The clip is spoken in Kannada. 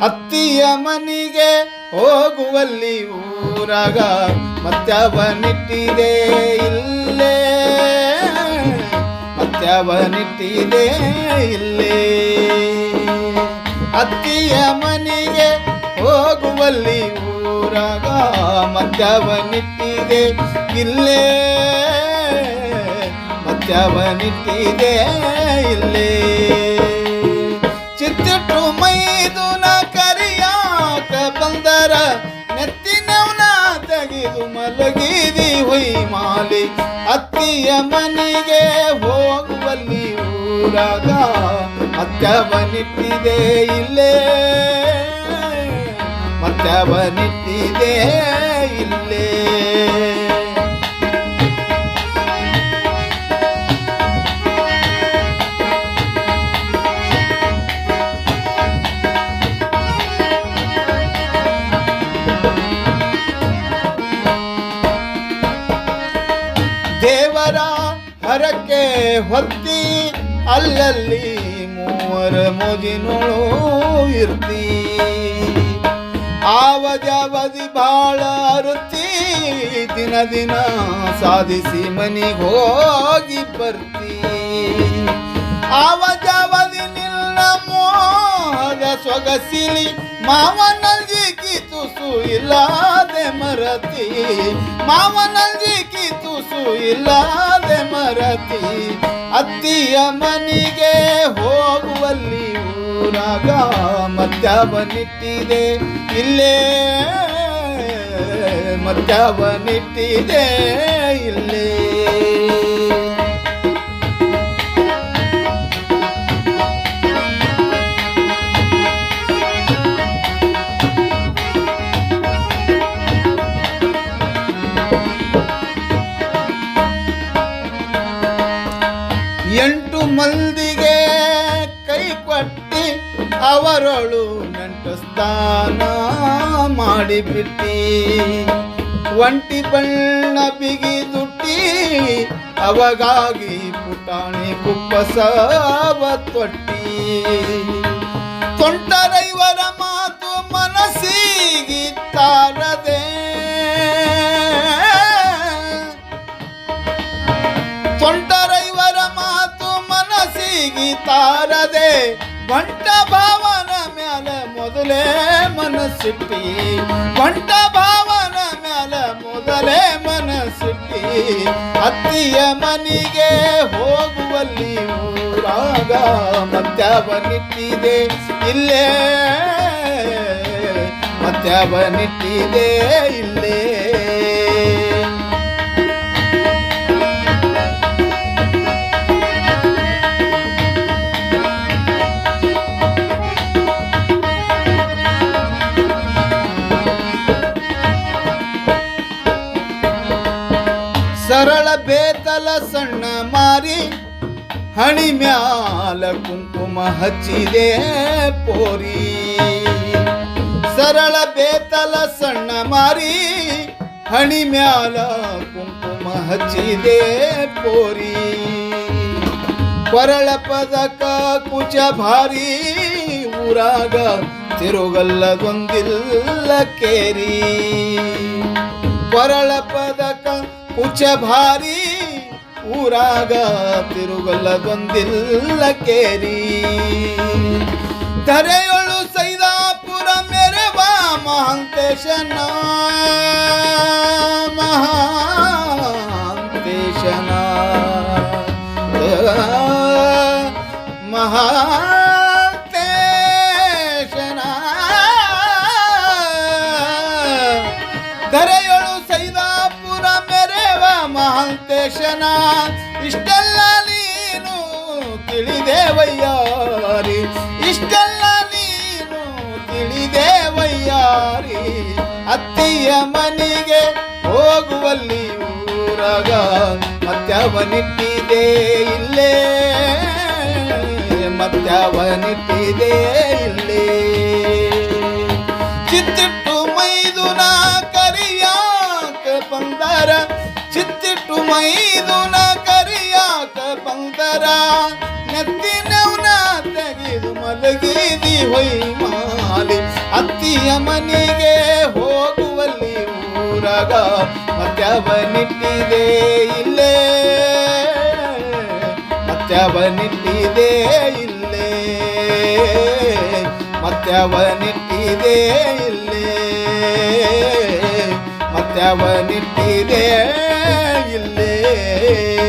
ಅತ್ತಿಯ ಮನಿಗೆ ಹೋಗುವಲ್ಲಿ ಊರಾಗ ಮತ್ತವನಿಟ್ಟಿದೆ ಇಲ್ಲೇ ಮತ್ತವನಿಟ್ಟಿದೆ ಇಲ್ಲೇ ಅತ್ತಿಯ ಮನಿಗೆ ಹೋಗುವಲ್ಲಿ ಊರಾಗ ಮದ್ಯವನಿಟ್ಟಿದೆ. ಇಲ್ಲೇ ಮದ್ಯವನಿಟ್ಟಿದೆ, ಇಲ್ಲೇ. ಚಿತ್ತಿಟ್ಟು ಮೈದುನ ಕರಿಯಾಕ ಬಂದರ. ನೆತ್ತಿನವನ ತೆಗೆದು ಮಲಗಿದಿ ಹೊಯ್ ಮಾಲಿ. ಅತ್ತಿಯ ಮನೆಗೆ ಹೋಗುವಲ್ಲಿ ಊರಾಗ ಮದ್ಯವನಿಟ್ಟಿದೆ, ಇಲ್ಲೇ. ಮತ್ಯವನಿಟ್ಟಿದೆ ಇಲ್ಲೇ ದೇವರ ಹರಕೆ ಹೊತ್ತಿ ಅಲ್ಲಲ್ಲಿ ಮೂವರ ಮೋಜಿನೋಳು ಇರ್ತಿ ಜಾವದಿ ಬಾಳ ಅರುತಿ ದಿನ ದಿನ ಸಾಧಿಸಿ ಮನಿಗೆ ಹೋಗಿ ಬರ್ತಿ. ಜಾವದಿ ನಿಲ್ಲ ಮೋಹದ ಸೊಗಸಿಲಿ ಮಾವನಲ್ಲಿ ಕಿತುಸು ಇಲ್ಲದೆ ಮರತಿ. ಮಾವನಲ್ಲಿ ಕಿತುಸು ಇಲ್ಲದೆ ಮರತಿ. ಅತ್ತಿಯ ಮನೆಗೆ ಹೋಗುವಲ್ಲಿ ಊರಾಗ ಮತ್ಯವನಿಟ್ಟಿದೆ ಇಲ್ಲೇ ಮತ್ಯವನಿಟ್ಟಿದೆ ಇಲ್ಲೇ. ಎಂಟು ಮಂದಿಗೆ ಕೈ ಕೊಟ್ಟಿ ಅವರೊಳು ನೆಂಟು ಮಾಡಿಬಿಟ್ಟಿ ಒಂಟಿ ಬಣ್ಣ ಬಿಗಿ ದುಟ್ಟಿ ಅವಗಾಗಿ ಪುಟಾಣಿ ಕುಪ್ಪಸವ ತೊಟ್ಟಿ. ತೊಂಟರೈವರ ಮಾತು ಮನಸ್ಸಿಗೆ ತಾರದೆ. ತೊಂಟರೈವರ ಮಾತು ಮನಸ್ಸಿಗೆ ತಾರದೆ. ಬಂಟ ಭಾವನ ಮ್ಯಾಲ ಮೊದಲೇ ಮನಸ್ಸಿಟ್ಟಿ. ಬಂಟ ಭಾವನ ಮ್ಯಾಲ ಮೊದಲೇ ಮನಸ್ಸಿಟ್ಟಿ. ಅತ್ತಿಯ ಮನಿಗೆ ಹೋಗುವಲ್ಲಿ ಊರಾಗ ಮತ್ಯವನಿಟ್ಟಿದೆ ಇಲ್ಲೇ ಮತ್ಯವನಿಟ್ಟಿದೆ ಇಲ್ಲೇ ಸರಳ ಬೇತಲ ಸಣ್ಣ ಮಾರಿ, ಹಣಿ ಮ್ಯಾಲ ಕುಂಕುಮ ಹಚ್ಚಿದೆ ಪೋರಿ. ಸರಳ ಬೇತಲ ಸಣ್ಣ ಮಾರಿ, ಹಣಿ ಮ್ಯಾಲ ಕುಂಕುಮ ಹಚ್ಚಿದೆ ಪೋರಿ. ಕೊರಳ ಪದಕ ಕುಚ ಭಾರಿ, ಊರಾಗ ತಿರುಗಲ್ಲದೊಂದಿಲ್ಲ ಕೇರಿ. ಕೊರಳ ಪದಕ ಕುಚ ಭಾರಿ ಊರಾಗ ತಿರುಗಲ್ಲದೊಂದಿಲ್ಲ ಕೇರಿ. ಧರೆಯೊಳು ಸೈದಾಪುರ ಮೆರೆವ ಮಹಾಂತೇಶನ ಮಹಾಂತೇಶನ ಮಹಾಂತೇಶನ ಮಹಾಂತೇಶನ ಇಷ್ಟೆಲ್ಲ ನೀನು ತಿಳಿದೇವಯ್ಯಾರಿ ಇಷ್ಟೆಲ್ಲ ನೀನು ತಿಳಿದೇವಯ್ಯಾರಿ ಅತ್ತಿಯ ಮನೆಗೆ ಹೋಗುವಲ್ಲಿ ಊರಾಗ ಮತ್ತವನಿಟ್ಟಿದೆ ಇಲ್ಲೇ. ಮತ್ತವನಿಟ್ಟಿದೆ ಇಲ್ಲೇ. ಚಿತ್ತಿಟ್ಟು ಮೈದುನ ಕರಿಯಾಕ ಬಂದರ. ಚಿತ್ತಿಟ್ಟು ಮೈದುನ ಕರಿಯಾಕ ಬಂದರ. ನೆತ್ತಿನವನ ತೆಗೆದು ಮಲಗಿದಿ ಹೊಯ್ಮಾಲಿ ಅತ್ತಿಯ ಮನೆಗೆ ಹೋಗುವಲ್ಲಿ ಊರಗ ಮತ್ಯವನಿಟ್ಟಿದೆ ಇಲ್ಲೇ. ಮತ್ಯವನಿಟ್ಟಿದೆ ಇಲ್ಲೇ. ಮತ್ಯವನಿಟ್ಟಿದೆ ಇಲ್ಲೇ. ಮತ್ಯವನಿಟ್ಟಿದೆ ಇಲ್ಲೇ. Yeah.